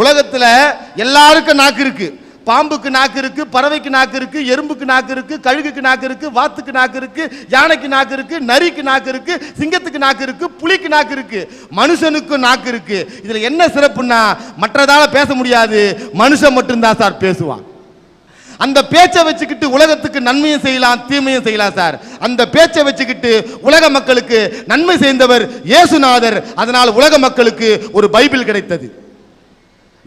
உலகத்தில் எல்லாருக்கும் நாக்கு இருக்கு. பாம்புக்கு நாக்கு இருக்கு பறவைக்கு நாக்கு இருக்கு எறும்புக்கு நாக்கு இருக்கு கழுகுக்கு நாக்கு இருக்கு வாத்துக்கு நாக்கு இருக்கு யானைக்கு நாக்கு இருக்கு நரிக்கு நாக்கு இருக்கு சிங்கத்துக்கு நாக்கு இருக்கு புலிக்கு நாக்கு இருக்கு. மனுஷனுக்கும் நாக்கு இருக்கு. இதுல என்ன சிறப்புன்னா மற்றதால பேச முடியாது. மனுஷன் மட்டும்தான் சார் பேசுவான். அந்த பேச்சை வச்சுக்கிட்டு உலகத்துக்கு நன்மையும் செய்யலாம் தீமையும் செய்யலாம் சார். அந்த பேச்சை வச்சுக்கிட்டு உலக மக்களுக்கு நன்மை செய்தவர் இயேசுநாதர். அதனால் உலக மக்களுக்கு ஒரு பைபிள் கிடைத்தது.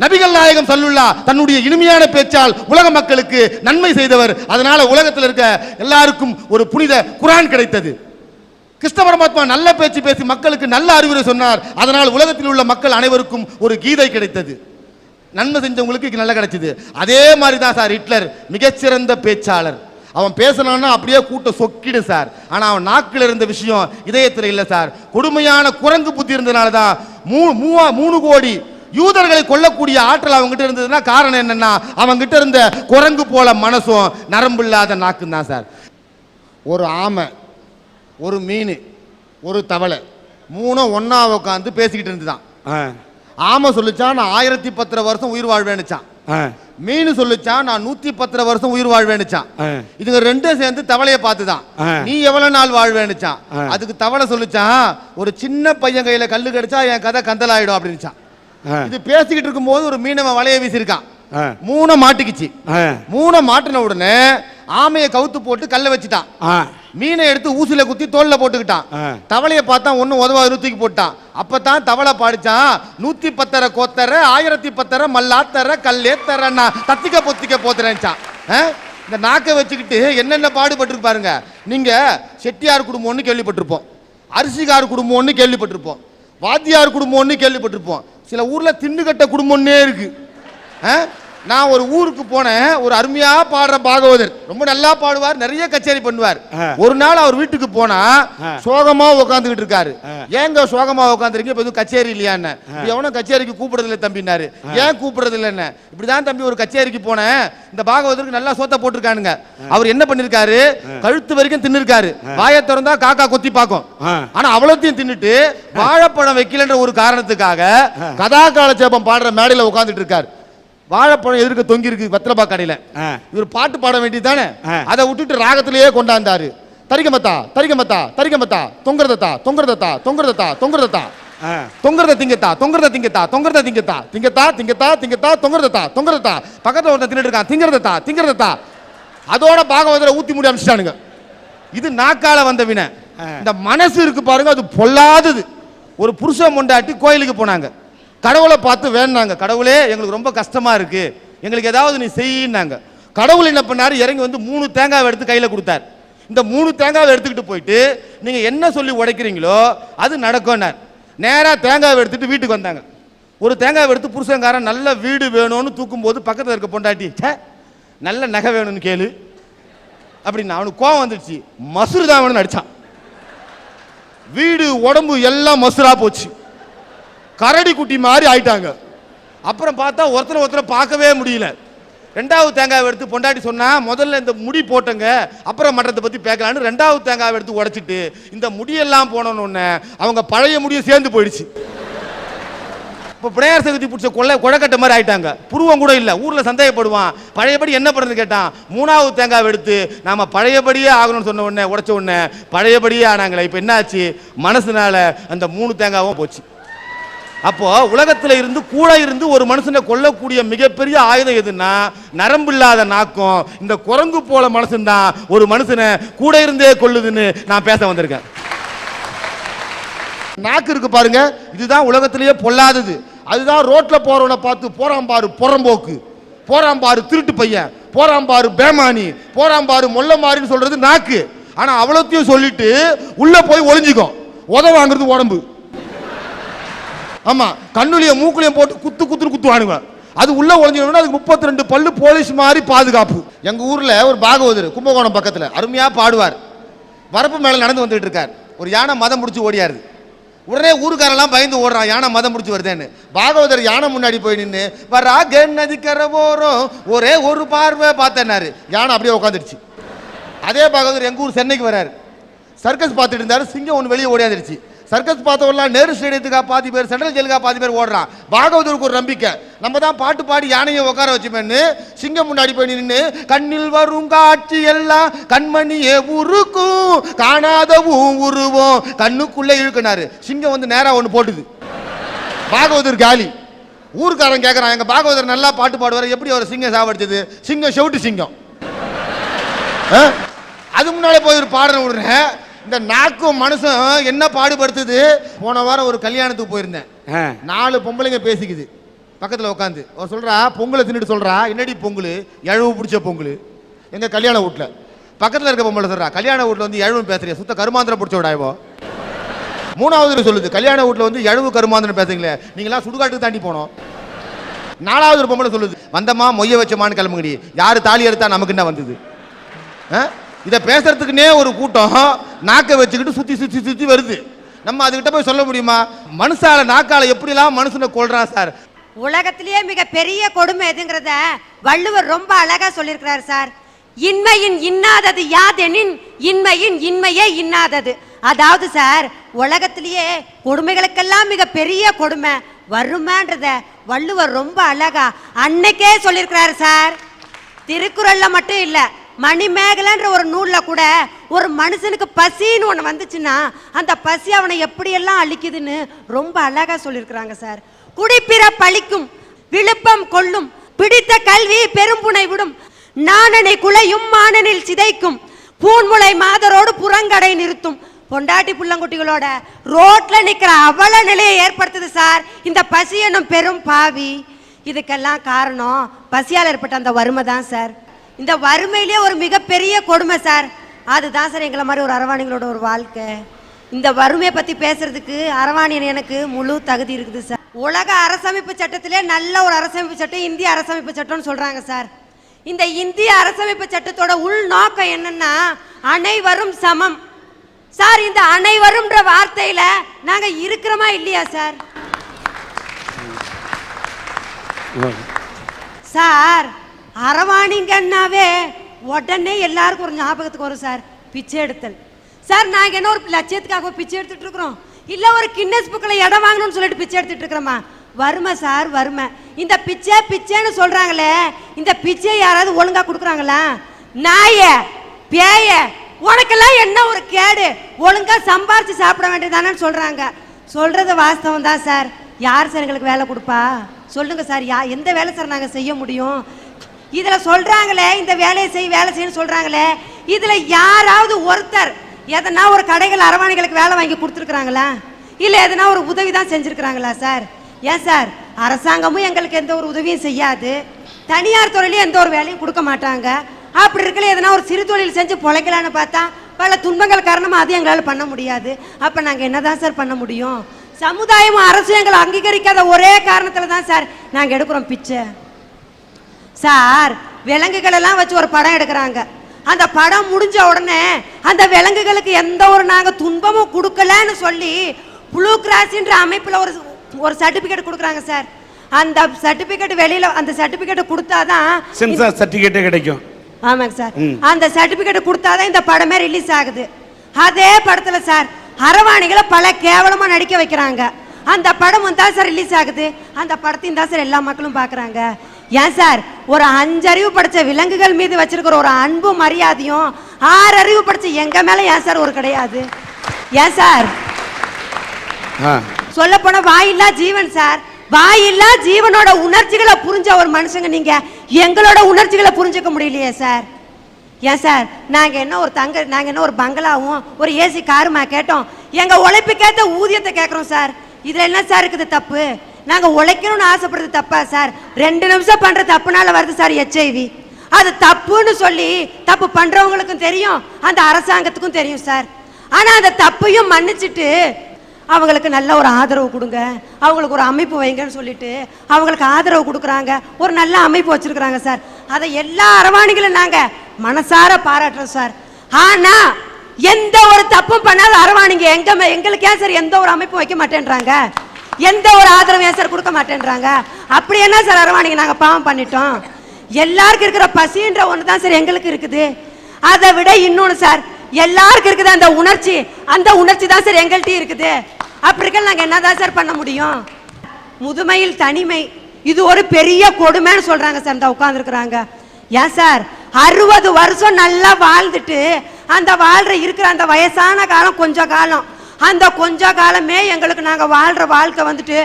நபிகள் நாயகம் சல்லுல்லா தன்னுடைய இனிமையான பேச்சால் உலக மக்களுக்கு நன்மை செய்தவர். அதனால உலகத்தில் இருக்க எல்லாருக்கும் ஒரு புனித குரான் கிடைத்தது. கிருஷ்ண பரமாத்மா நல்ல பேச்சு பேசி மக்களுக்கு நல்ல அறிவுரை சொன்னார். அதனால் உலகத்தில் உள்ள மக்கள் அனைவருக்கும் ஒரு கீதை கிடைத்தது. நன்மை செஞ்சவங்களுக்கு நல்ல நல்லா கிடைச்சது. அதே மாதிரி தான் சார் ஹிட்லர் மிகச்சிறந்த பேச்சாளர். அவன் பேசணும்னா அப்படியே கூட்டம் சொக்கிடும் சார். ஆனால் அவன் நாக்கில் இருந்த விஷயம் இதயத்தில் இல்லை சார். கொடுமையான குரங்கு புத்தி இருந்ததுனால தான் மூ மூவா மூணு கோடி யூதர்களை கொல்லக்கூடிய ஆற்றல் அவங்ககிட்ட இருந்ததுன்னா காரணம் என்னன்னா அவங்ககிட்ட இருந்த குரங்கு போல மனசும் நரம்பு இல்லாத நாக்கும் தான் சார். ஒரு ஆமை ஒரு மீன் ஒரு தவளை மூணும் ஒண்ணா உட்காந்து பேசிக்கிட்டு இருந்துதான். ஆமை சொல்லுச்சான் நான் ஆயிரத்தி பத்தரை வருஷம் உயிர் வாழ்வேன்னுச்சான் மீன் சொல்லுச்சான் நான் நூத்தி பத்தரை வருஷம் உயிர் வாழ்வேன்னுச்சான். இதுங்க ரெண்டும் சேர்ந்து தவளைய பார்த்துதான். நீ எவ்வளவு நாள் வாழ்வேன்னுச்சான் ஆ. அதுக்கு தவளை சொல்லுச்சான் ஒரு சின்ன பையன் கையில கல்லு கடிச்சா என் கதை கந்தலாயிடும் அப்படின்னுச்சான் இது பேசிக்கிட்டு இருக்கும்போது ஒரு மீனவன் வலைய வீசியிருக்கான். ஆ, மூணை மாட்டிக்கிச்சு. மூணை மாட்டின உடனே ஆமையை கவுத்து போட்டு கல்ல வச்சுட்டான். மீனை எடுத்து ஊசில குத்தி தோல்ல போட்டுக்கிட்டான். தவளைய பார்த்தா ஒண்ணு உதவாது தூக்கி போட்டான். அப்பதான் தவளை பாடிச்சான் நூத்தி பத்தரை கோத்தர ஆயிரத்தி பத்தரை மல்லாத்தர கல்லேத்தர நான் தத்திக்க பொத்திக்க போத்துறேன்ச்சான்? இந்த நாக்கை வச்சுக்கிட்டு என்னென்ன பாடுபட்டிருக்கு பாருங்க. நீங்க செட்டியார் குடும்பம்னு கேள்விப்பட்டிருப்போம். அரிசிகார் குடும்பம்னு கேள்விப்பட்டிருப்போம். வாத்தியார் குடும்பம்னு கேள்விப்பட்டிருப்போம். சில ஊர்ல திண்டுகட்ட குடும்பம்னே இருக்குது ஆ? நான் ஒரு ஊருக்கு போனேன் ஒரு அருமையா பாடுற பாகவதர். ரொம்ப நல்லா பாடுவார் நிறைய கச்சேரி பண்ணுவார். ஒரு நாள் அவர் வீட்டுக்கு போனா. சோகமா உட்காந்துக்கிட்டு இருக்காரு. ஏங்க சோகமா உட்காந்துருக்கீங்க இப்ப எதுவும் கச்சேரி இல்லையான்னு எவனும் கச்சேரிக்கு கூப்பிடுறது இல்லை தம்பினாரு ஏன் கூப்பிடுறது இல்லைன்னு இப்படிதான் தம்பி ஒரு கச்சேரிக்கு போனேன். இந்த பாகவதருக்கு நல்லா சோத்த போட்டிருக்கானுங்க. அவர் என்ன பண்ணிருக்காரு? கழுத்து வரைக்கும் தின்னுருக்காரு. வாயை திறந்தா காக்கா கொத்தி பார்க்கும். ஆனா அவ்வளோத்தையும் தின்னுட்டு வாழைப்பழம் வைக்கலன்ற ஒரு காரணத்துக்காக கதா காலட்சேபம் பாடுற மேடையில உட்கார்ந்துட்டு இருக்காரு. வாழைப்பழம் எதிர்க்க தொங்கி இருக்கு வெத்தலைப்பா கடையில. இவர் பாட்டு பாட வேண்டியதானே ஆ. அதை விட்டுட்டு ராகத்திலேயே கொண்டாந்தாரு. தரிகமத்தா தரிகமத்தா தரிகமத்தா தொங்குறதத்தா தொங்குறதத்தா தொங்குறதத்தா தொங்குறதத்தா. தொங்குறத திங்கத்தா தொங்குறத திங்கத்தா தொங்குறத திங்கத்தா திங்கத்தா திங்கத்தா திங்கத்தா தொங்குறதத்தா தொங்குறதத்தா பக்கத்துல ஒருத்தன் தின்னுட்டு இருக்கான் திங்கறதத்தா திங்கறதத்தா அதோட பாகவதரை ஊத்தி முடி அனுப்பிச்சிட்டானுங்க. இது நாக்கால வந்த வினை. இந்த மனசு இருக்கு பாருங்க அது பொல்லாதது. ஒரு புருஷன் மொண்டாட்டி கோயிலுக்கு போனாங்க. கடவுளை பார்த்து வேணாங்க கடவுளே எங்களுக்கு ரொம்ப கஷ்டமாக இருக்குது எங்களுக்கு ஏதாவது நீ செய்யினாங்க கடவுள் என்ன பண்ணார்? இறங்கி வந்து மூணு தேங்காவை எடுத்து கையில் கொடுத்தார். இந்த மூணு தேங்காவை எடுத்துக்கிட்டு போயிட்டு நீங்கள் என்ன சொல்லி உடைக்கிறீங்களோ அது நடக்கும்னார். நேராக தேங்காவை எடுத்துட்டு வீட்டுக்கு வந்தாங்க. ஒரு தேங்காவை எடுத்து புருஷன்காரன் நல்ல வீடு வேணும்னு தூக்கும்போது பக்கத்தில் இருக்க பொண்டாட்டி நல்ல நகை வேணும்னு கேளு. அப்படின்னு அவனுக்கு கோவம் வந்துடுச்சு. மசுறு தான் வேணும்னு அடிச்சான் வீடு உடம்பு எல்லாம் மசுராக போச்சு. கரடி குட்டி மாதிரி ஆயிட்டாங்க. அப்புறம் பார்த்தா ஒருத்தரை ஒருத்தரை பார்க்கவே முடியல. ரெண்டாவது தேங்காவை எடுத்து பொண்டாட்டி சொன்னால் முதல்ல இந்த முடி போட்டங்க அப்புறம் மற்றத்தை பற்றி பேக்கலான்னு ரெண்டாவது தேங்காவை எடுத்து உடச்சிட்டு இந்த முடியெல்லாம் போனோன்னு அவங்க பழைய முடியும் சேர்ந்து போயிடுச்சு. இப்போ பிள்ளையார் சதுர்த்தி பிடிச்ச கொள்ளை கொடைக்கட்டை மாதிரி ஆயிட்டாங்க. புருவம் கூட இல்லை ஊரில் சந்தேகப்படுவான். பழையபடி என்ன பண்ணுறது கேட்டான். மூணாவது தேங்காவை எடுத்து நாம் பழையபடியே ஆகணும்னு சொன்ன உடனே உடச்ச உடனே பழையபடியே ஆனாங்களே இப்போ என்னாச்சு? மனசுனால அந்த மூணு தேங்காவும் போச்சு. அப்போ உலகத்தில் இருந்து கூட இருந்து ஒரு மனுஷனை கொல்லக்கூடிய மிகப்பெரிய ஆயுதம் எதுன்னா நரம்பு இல்லாத நாக்கம். இந்த குரங்கு போல மனுஷன்தான் ஒரு மனுஷனை கூட இருந்தே கொல்லுதுன்னு நான் பேச வந்திருக்கேன். நாக்கு இருக்கு பாருங்க இதுதான் உலகத்திலேயே பொல்லாதது. அதுதான் ரோட்ல போறவனை பார்த்து போறான் பாரு புறம்போக்கு. போறான் பாரு திருட்டு பையன். போறான் பாரு பேமானி. போறான் பாரு மொல்ல மாறின்னு சொல்றது நாக்கு. ஆனா அவ்வளோத்தையும் சொல்லிட்டு உள்ள போய் ஒளிஞ்சுக்கும். உத வாங்குறது உடம்பு. ஆமாம் கண்ணுலையும் மூக்குலையும் போட்டு குத்து குத்துன்னு குத்துவானுங்க. அது உள்ள ஒளிஞ்சிடணும்னா அதுக்கு முப்பத்தி ரெண்டு பல்லு போலீஸ் மாதிரி பாதுகாப்பு. எங்கள் ஊரில் ஒரு பாகவதர் கும்பகோணம் பக்கத்தில் அருமையாக பாடுவார். வரப்பு மேலே நடந்து வந்துட்டு இருக்கார். ஒரு யானை மதம் முடிச்சு ஓடியாருது. உடனே ஊருக்காரெல்லாம் பயந்து ஓடுறான் யானை மதம் முடிச்சு வருதேன்னு. பாகவதர் யானை முன்னாடி போய் நின்று வரா நதிக்கரை போறோம் ஒரே ஒரு பார்வை பார்த்தேன்னாரு. யானை அப்படியே உட்காந்துருச்சு அதே பாகவதர் எங்கள் ஊர் சென்னைக்கு வராரு. சர்க்கஸ் பார்த்துட்டு இருந்தார் சிங்கம் ஒன்று வெளியே ஓடியாந்துருச்சு சர்க்கஸ் பார்த்தவெல்லாம் நேரு ஸ்டேடியத்துக்காக பாதி பேர் சென்ட்ரல் ஜெயிலுக்காக பாதி பேர் ஓடுறான். பாகவதூருக்கு ஒரு நம்பிக்கை. நம்ம தான் பாட்டு பாடி யானையை உட்கார வச்சுமேன்னு சிங்கம் முன்னாடி போய் நின்று கண்ணில் வரும் காட்சி எல்லாம் கண்மணியே உருக்கும் காணாதவும் உருவோம் கண்ணுக்குள்ளே இழுக்கினாரு. சிங்கம் வந்து நேராக ஒன்று போட்டுது. பாகவதூர் காலி. ஊருக்காரன் கேட்குறான் எங்கள் பாகவதர் நல்லா பாட்டு பாடுவார் எப்படி அவர் சிங்கம் சாவடிச்சது? சிங்கம் செவிட்டு சிங்கம். ஆ? அது முன்னாலே போய் ஒரு பாடுற உடனே இந்த நாக்கும் மனுஷன் என்ன பாடுபடுத்துது? போன வாரம் ஒரு கல்யாணத்துக்கு போயிருந்தேன். நாலு பொம்பளைங்க பேசிக்குது. பக்கத்தில் உட்காந்து அவர் சொல்றா பொங்கலை தின்னுட்டு சொல்றா என்னடி பொங்கல்? எழவு பிடிச்ச பொங்கல்? எங்க கல்யாண வீட்டில் பக்கத்தில் இருக்க பொம்பளை சொல்றா கல்யாண வீட்டில் வந்து எழவு பேசுறியா? சுத்த கருமாந்திரம் பிடிச்ச விடாயவோ மூணாவது சொல்லுது கல்யாண வீட்டில் வந்து எழவு கருமாந்திரம் பேசுறீங்களே நீங்களாம் சுடுகாட்டுக்கு தாண்டி போனோம். நாலாவது ஒரு பொம்பளை சொல்லுது வந்தம்மா மொய்ய வச்சமான்னு கிளம்புங்கடி. யாரு தாலி எடுத்தா நமக்கு என்ன வந்தது? ஆ? இதை பேசுறதுக்குன்னே ஒரு கூட்டம் நாக்கை வச்சுக்கிட்டு சுற்றி சுற்றி சுற்றி வருது. நம்ம அதுக்கிட்ட போய் சொல்ல முடியுமா? மனுஷால நாக்கால எப்படிலாம் மனுஷனை கொள்றான் சார்? உலகத்திலேயே மிக பெரிய கொடுமை எதுங்கிறத வள்ளுவர் ரொம்ப அழகா சொல்லியிருக்கிறார் சார். இன்மையின் இன்னாதது யாதெனின் இன்மையின் இன்மையே இன்னாதது. அதாவது சார் உலகத்திலேயே கொடுமைகளுக்கெல்லாம் மிக பெரிய கொடுமை வறுமைன்றத வள்ளுவர் ரொம்ப அழகா அன்னைக்கே சொல்லியிருக்கிறாரு சார். திருக்குறள்ல மட்டும் இல்லை மணிமேகலைன்ற ஒரு நூலில் கூட ஒரு மனுஷனுக்கு பசின்னு ஒன்று வந்துச்சுன்னா அந்த பசி அவனை எப்படியெல்லாம் அழிக்குதுன்னு ரொம்ப அழகாக சொல்லியிருக்கிறாங்க சார். குடிப்பிற பழிக்கும் விழுப்பம் கொள்ளும் பிடித்த கல்வி பெரும்புனை விடும் நாணனை குலையும் மானனில் சிதைக்கும் பூன்முளை மாதரோடு புறங்கடை நிறுத்தும். பொண்டாட்டி புள்ளங்குட்டிகளோட ரோட்ல நிக்கிற அவல நிலையை ஏற்படுத்துது சார். இந்த பசி என்னும் பெரும் பாவி. இதுக்கெல்லாம் காரணம் பசியால் ஏற்பட்ட அந்த வறுமை தான் சார். இந்த வறுமையிலே ஒரு மிகப்பெரிய கொடுமை சார் அதுதான் சார் எங்களை மாதிரி ஒரு அரவாணிகளோட ஒரு வாழ்க்கை. இந்த வறுமையை பத்தி பேசுறதுக்கு அரவாணியன் எனக்கு முழு தகுதி இருக்குது சார் உலக அரசமைப்பு சட்டத்திலே நல்ல ஒரு அரசமைப்பு சட்டம் இந்திய அரசமைப்பு சட்டம்னு சொல்றாங்க சார் இந்த இந்திய அரசமைப்பு சட்டத்தோட உள் நோக்கம் என்னன்னா அனைவரும் சமம். சார் இந்த அனைவரும்ன்ற வார்த்தையில நாங்க இருக்கிறோமா இல்லையா சார் சார் அரவாணிங்கன்னாவே உடனே எல்லாருக்கும் ஒரு ஞாபகத்துக்கு வரும் சார். பிச்சை எடுத்தல். சார் நாங்கள் என்ன ஒரு லட்சியத்துக்காக பிச்சை எடுத்துட்டு இருக்கிறோம்? இல்லை ஒரு கின்னஸ் புக்கில் இடம் வாங்கணும்னு சொல்லிட்டு பிச்சை எடுத்துட்டு இருக்கிறோமா? வறுமை சார் வறுமை இந்த பிச்சை பிச்சைன்னு சொல்கிறாங்களே இந்த பிச்சை யாராவது ஒழுங்காக கொடுக்குறாங்களா? நாய பேய உனக்கெல்லாம் என்ன ஒரு கேடு? ஒழுங்காக சம்பாரிச்சு சாப்பிட வேண்டியதானு சொல்கிறாங்க சொல்கிறது வாஸ்தவம் தான் சார். யார் சார் எங்களுக்கு வேலை கொடுப்பா? சொல்லுங்கள் சார் யா எந்த வேலை சார் நாங்கள் செய்ய முடியும்? இதில் சொல்கிறாங்களே இந்த வேலையை செய் வேலை செய்யணும்னு சொல்கிறாங்களே இதில் யாராவது ஒருத்தர் எதனா ஒரு கடைகள் அரவாணிகளுக்கு வேலை வாங்கி கொடுத்துருக்குறாங்களா? இல்லை எதனா ஒரு உதவி தான் செஞ்சுருக்குறாங்களா சார்? ஏன் சார்? அரசாங்கமும் எங்களுக்கு எந்த ஒரு உதவியும் செய்யாது. தனியார் துறையிலையும் எந்த ஒரு வேலையும் கொடுக்க மாட்டாங்க. அப்படி இருக்கல எதனா ஒரு சிறு தொழில் செஞ்சு பொழைக்கலான்னு பார்த்தா பல துன்பங்கள் காரணமாக அது எங்களால் பண்ண முடியாது. அப்போ நாங்கள் என்ன என்னதான் சார் பண்ண முடியும்? சமுதாயமும் அரசும் எங்களை அங்கீகரிக்காத ஒரே காரணத்தில் தான் சார் நாங்கள் எடுக்கிறோம் பிச்சை. சார் விலங்குகள் எல்லாம் வச்சு ஒரு படம் எடுக்கிறாங்க. அந்த படம் முடிஞ்ச உடனே அந்த விலங்குகளுக்கு எந்த ஒரு நாங்க துன்பமும் கொடுக்கலன்னு சொல்லி ப்ளூ கிராஸ்ன்ற அமைப்புல ஒரு ஒரு சர்டிபிகேட் கொடுக்குறாங்க சார். அந்த சர்டிபிகேட் வெளியில அந்த சர்டிபிகேட் கொடுத்தாதான் சென்சார் சர்டிஃபிகேட்டே கிடைக்கும். ஆமாங்க சார். அந்த சர்டிபிகேட் கொடுத்தாதான் இந்த படமே ரிலீஸ் ஆகுது. அதே படத்துல சார் அரவாணிகளை பல கேவலமா நடிக்க வைக்கிறாங்க. அந்த படம் தான் சார் ரிலீஸ் ஆகுது. அந்த படத்தையும் தான் சார் எல்லா மக்களும் பார்க்கறாங்க ஏன் சார் ஒரு அஞ்சறிவு படிச்ச விலங்குகள் மீது வச்சிருக்கிற ஒரு அன்பு மரியாதையும் ஆறு அறிவு படிச்ச எங்க மேல ஏன் சார் ஒரு கிடையாது? ஏன் சார் சொல்ல போனா வாயில்லா ஜீவன் சார் வாயில்லா ஜீவனோட உணர்ச்சிகளை புரிஞ்ச ஒரு மனுஷங்க நீங்க. எங்களோட உணர்ச்சிகளை புரிஞ்சுக்க முடியலையே சார் ஏன் சார் நாங்க என்ன ஒரு தங்க நாங்க என்ன ஒரு பங்களாவும் ஒரு ஏசி காருமா கேட்டோம். எங்க உழைப்புக்கேத்த ஊதியத்தை கேட்கறோம் சார் இதுல என்ன சார் இருக்குது தப்பு? நாங்க உழைக்கணும்னு ஆசைப்படுறது தப்பா சார்? ரெண்டு நிமிஷம் பண்ற தப்புனால வருது சார் எச்ஐவி அது தப்புன்னு சொல்லி தப்பு பண்றவங்களுக்கும் தெரியும் அந்த அரசாங்கத்துக்கும் தெரியும் சார். ஆனா அந்த தப்பையும் மன்னிச்சிட்டு அவங்களுக்கு நல்ல ஒரு ஆதரவு கொடுங்க. அவங்களுக்கு ஒரு அமைப்பு வைங்கன்னு சொல்லிட்டு அவங்களுக்கு ஆதரவு கொடுக்குறாங்க. ஒரு நல்ல அமைப்பு வச்சிருக்கிறாங்க சார். அதை எல்லா அரவாணிகளும் நாங்க மனசார பாராட்டுறோம் சார். ஆனா எந்த ஒரு தப்பும் பண்ணாத அரவாணிங்க எங்க எங்களுக்கே எங்களுக்கு ஏன் சார் எந்த ஒரு அமைப்பும் வைக்க மாட்டேன்றாங்க? எந்த ஒரு ஆதரவும் ஏன் சார் கொடுக்க மாட்டேன்றாங்க. அப்படி என்ன சார் அரவாணிங்க நாங்கள் பாவம் பண்ணிட்டோம். எல்லாருக்கும் இருக்கிற பசின்ற ஒன்று தான் சார் எங்களுக்கு இருக்குது. அதை விட இன்னொன்று சார் எல்லாருக்கும் இருக்குது அந்த உணர்ச்சி. அந்த உணர்ச்சி தான் சார் எங்கள்கிட்டயும் இருக்குது. அப்படி இருக்க நாங்கள் என்ன தான் சார் பண்ண முடியும்? முதுமையில் தனிமை. இது ஒரு பெரிய கொடுமைன்னு சொல்றாங்க சார் இந்த உட்காந்துருக்குறாங்க ஏன் சார் அறுபது வருஷம் நல்லா வாழ்ந்துட்டு அந்த வாழ்ற இருக்கிற அந்த வயசான காலம் கொஞ்சம் காலம். அந்த கொஞ்ச காலமே எங்களுக்கு நாங்கள் வாழ்கிற வாழ்க்கை வந்துட்டு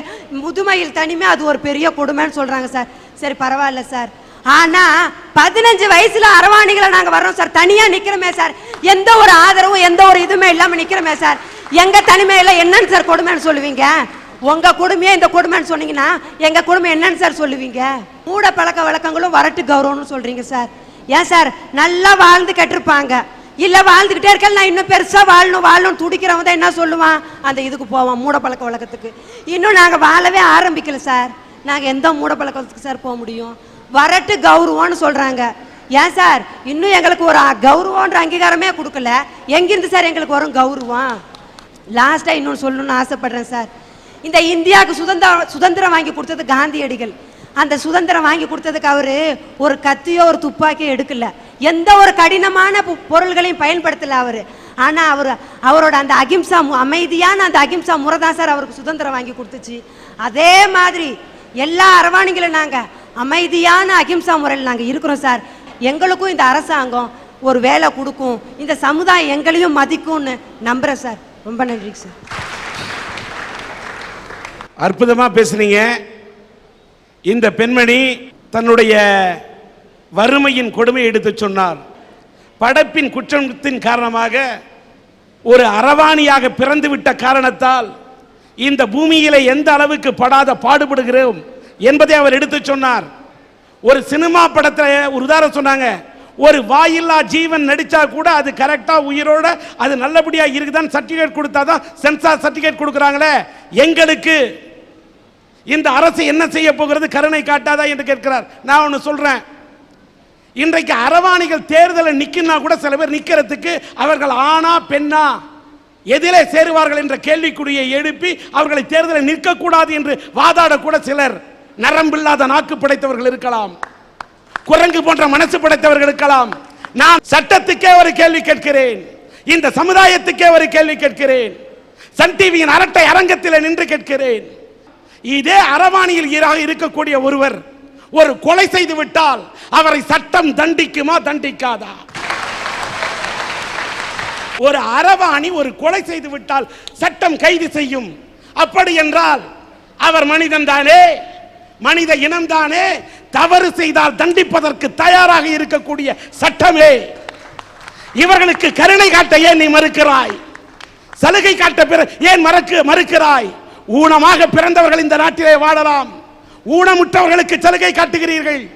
முதுமையில் தனிமை அது ஒரு பெரிய கொடுமைன்னு சொல்கிறாங்க சார். சரி பரவாயில்ல சார். ஆனால் பதினஞ்சு வயசில் அரவாணிகளை நாங்கள் வர்றோம் சார். தனியாக நிற்கிறோமே சார். எந்த ஒரு ஆதரவும் எந்த ஒரு இதுவுமே இல்லாமல் நிற்கிறோமே சார். எங்கள் தனிமையில் என்னன்னு சார் கொடுமைன்னு சொல்லுவீங்க? உங்கள் கொடுமையே இந்த கொடுமைன்னு சொன்னீங்கன்னா எங்கள் கொடுமை என்னன்னு சார் சொல்லுவீங்க? மூட பழக்க வழக்கங்களும் வரட்டு கௌரவம்னு சொல்கிறீங்க சார். ஏன் சார்? நல்லா வாழ்ந்து கெட்டிருப்பாங்க. இல்ல வாழ்ந்துகிட்டே இருக்கல நான் இன்னும் பெருசா வாழணும் வாழணும். துடிக்கிறவன் தான் என்ன சொல்லுவான்? அந்த இதுக்கு போவான் மூட பழக்க வழக்கத்துக்கு. இன்னும் நாங்க வாழவே ஆரம்பிக்கல சார் நாங்க எந்த மூட பழக்கத்துக்கு சார் போக முடியும்? வரட்டு கௌரவம்னு சொல்றாங்க. ஏன் சார் இன்னும் எங்களுக்கு ஒரு கௌரவம்ன்ற அங்கீகாரமே கொடுக்கல. எங்கிருந்து சார் எங்களுக்கு வரும் கௌரவம்? லாஸ்ட்டாக இன்னொன்று சொல்லணும்னு ஆசைப்படுறேன் சார் இந்த இந்தியாவுக்கு சுதந்திரம் சுதந்திரம் வாங்கி கொடுத்தது காந்தியடிகள். அந்த சுதந்திரம் வாங்கி கொடுத்ததுக்கு அவரு ஒரு கத்தியோ ஒரு துப்பாக்கியோ எடுக்கல. எந்த ஒரு கடினமான பொ- பொருள்களையும் பயன்படுத்தல அவர். ஆனா அவர் அவரோட அந்த அகிம்சா மு- அமைதியான அந்த அகிம்சா முறை தான் சார் அவருக்கு சுதந்திரம் வாங்கி கொடுத்துச்சு. அதே மாதிரி எல்லா அரவாணிகளும் நாங்க அமைதியான அகிம்சா முறையில் நாங்க இருக்கிறோம் சார். எங்களுக்கும் இந்த அரசாங்கம் ஒரு வேலை கொடுக்கும். இந்த சமுதாயம் எங்களையும் மதிக்கும்னு நம்புறேன் சார். ரொம்ப நன்றி சார். அற்புதமா பேசுனீங்க. இந்த பெண்மணி தன்னுடைய வறுமையின் கொடுமையை எடுத்து சொன்னார். படைப்பின் குற்றத்தின் காரணமாக ஒரு அரவாணியாக பிறந்துவிட்ட காரணத்தால் இந்த பூமியிலே எந்த அளவுக்கு படாத பாடுபடுகிறோம் என்பதை அவர் எடுத்து சொன்னார். ஒரு சினிமா படத்தில் ஒரு உதாரணம் சொன்னாங்க ஒரு வாயில்லா ஜீவன் நடித்தா கூட அது கரெக்டாக உயிரோட அது நல்லபடியா இருக்குதான்னு கொடுத்தா தான் சென்சார் சர்டிஃபிகேட் கொடுக்குறாங்களே எங்களுக்கு இந்த அரசு என்ன செய்ய போகிறது? கருணை காட்டாதா என்று கேட்கிறார். நான் ஒன்று சொல்றேன். இன்றைக்கு அரவாணிகள் தேர்தலில் நிக்கினா கூட சில பேர் நிக்கிறதுக்கு அவர்கள் ஆணா பெண்ணா? எதிலே சேருவார்கள் என்ற கேள்விக்குறியை எழுப்பி அவர்களை தேர்தலில் நிற்கக்கூடாது என்று வாதாடக்கூட சிலர் நரம்பில்லாத நாக்கு படைத்தவர்கள் இருக்கலாம். குரங்கு போன்ற மனசு படைத்தவர்கள் இருக்கலாம். நான் சட்டத்துக்கே ஒரு கேள்வி கேட்கிறேன். இந்த சமுதாயத்துக்கே ஒரு கேள்வி கேட்கிறேன். சன் டிவியின் அரட்டை அரங்கத்தில் நின்று கேட்கிறேன். இதே அரவாணியில் இருக்கக்கூடிய ஒருவர் ஒரு கொலை செய்து விட்டால் அவரை சட்டம் தண்டிக்குமா தண்டிக்காதா? ஒரு அரவாணி ஒரு கொலை செய்து விட்டால் சட்டம் கைது செய்யும். அப்படி என்றால் அவர் மனிதன் தானே மனித இனம்தானே தவறு செய்தால் தண்டிப்பதற்கு தயாராக இருக்கக்கூடிய சட்டமே. இவர்களுக்கு கருணை காட்ட ஏன் நீ மறுக்கிறாய்? சலுகை காட்ட பிற ஏன் மறக்கு மறுக்கிறாய்? ஊனமாக பிறந்தவர்கள் இந்த நாட்டிலே வாழலாம். ஊனமுற்றவர்களுக்கு சலுகை காட்டுகிறீர்கள்.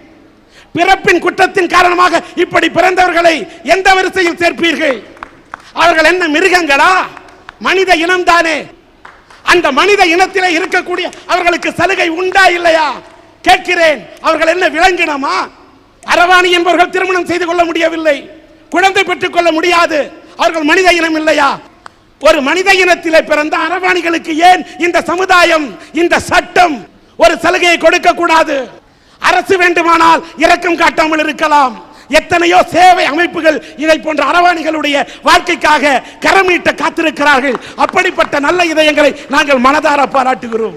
பிறப்பின் குற்றத்தின் காரணமாக இப்படி பிறந்தவர்களை எந்த வரிசையில் சேர்ப்பீர்கள்? அவர்கள் என்ன மிருகங்களா? மனித இனம்தானே. அந்த மனித இனத்திலே இருக்கக்கூடிய அவர்களுக்கு சலுகை உண்டா இல்லையா? கேட்கிறேன். அவர்கள் என்ன விளங்கினமா அரவாணி என்பவர்கள் திருமணம் செய்து கொள்ள முடியவில்லை. குழந்தை பெற்றுக் கொள்ள முடியாது. அவர்கள் மனித இனம் இல்லையா? ஒரு மனித இனத்திலே பிறந்த அரவாணிகளுக்கு ஏன் இந்த சமுதாயம் இந்த சட்டம் ஒரு சலுகையை கொடுக்க கூடாது அரசு வேண்டுமானால் இரக்கம் காட்டாமல் இருக்கலாம். எத்தனையோ சேவை அமைப்புகள் இதை போன்ற அரவாணிகளுடைய வாழ்க்கைக்காக கரமீட்ட காத்திருக்கிறார்கள். அப்படிப்பட்ட நல்ல இதயங்களை நாங்கள் மனதார பாராட்டுகிறோம்.